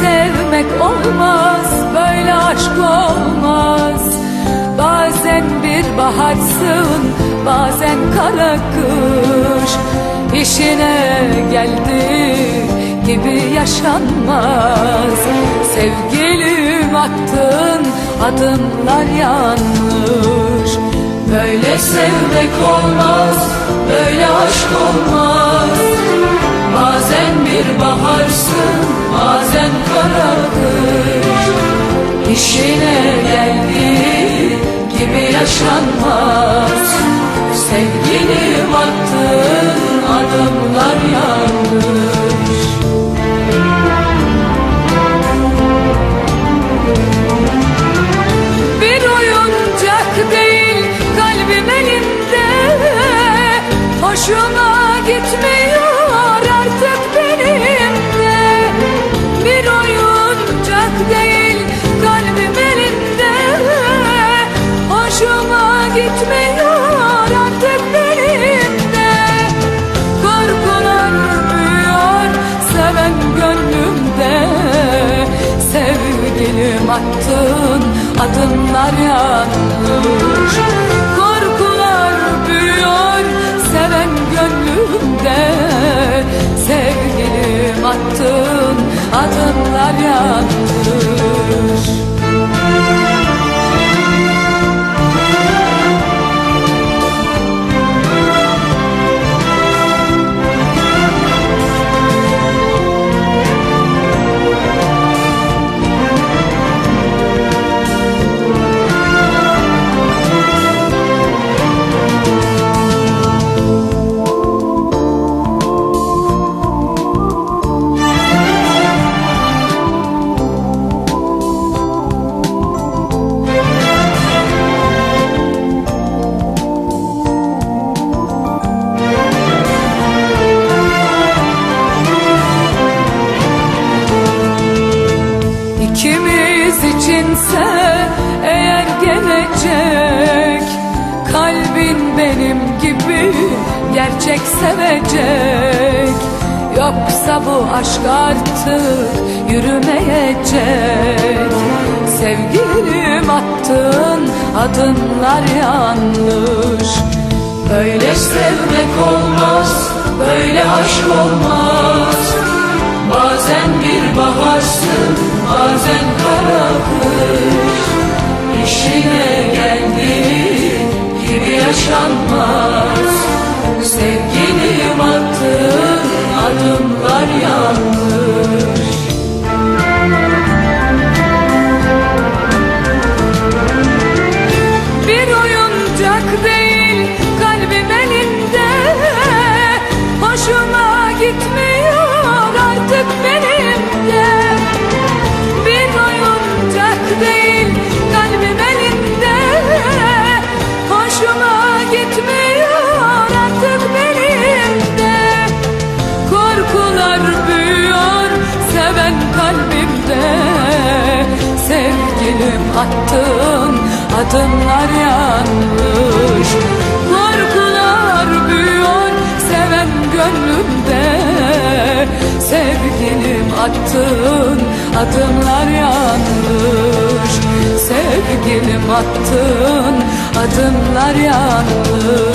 Sevmek olmaz, böyle aşk olmaz. Bazen bir baharsın, bazen kara kış. İşine geldi gibi yaşanmaz. Sevgilim attın adımlar yanlış Böyle sevmek olmaz, böyle aşk olmaz. Bazen bir baharsın, İşine geldiği gibi yaşanmaz. Sevgilim attığın adımlar yanlış. Bir oyuncak değil kalbim elinde. Hoşuma gitmiyor Attın adımlar yanlış Korkular büyüyor seven gönlümde. Sevgilim attın adımlar yanlış içinse eğer gelecek Kalbin benim gibi gerçek sevecek. Yoksa bu aşk artık yürümeyecek. Sevgilim attın adımlar yanlış. Böyle sevmek olmaz, böyle aşk olmaz. Bazen bir baharsın, bazen yaşanmaz Sevgilim attın adımlar yanlış Korkular büyüyor seven gönlümde. Sevgilim attın adımlar yanlış Sevgilim attın adımlar yanlış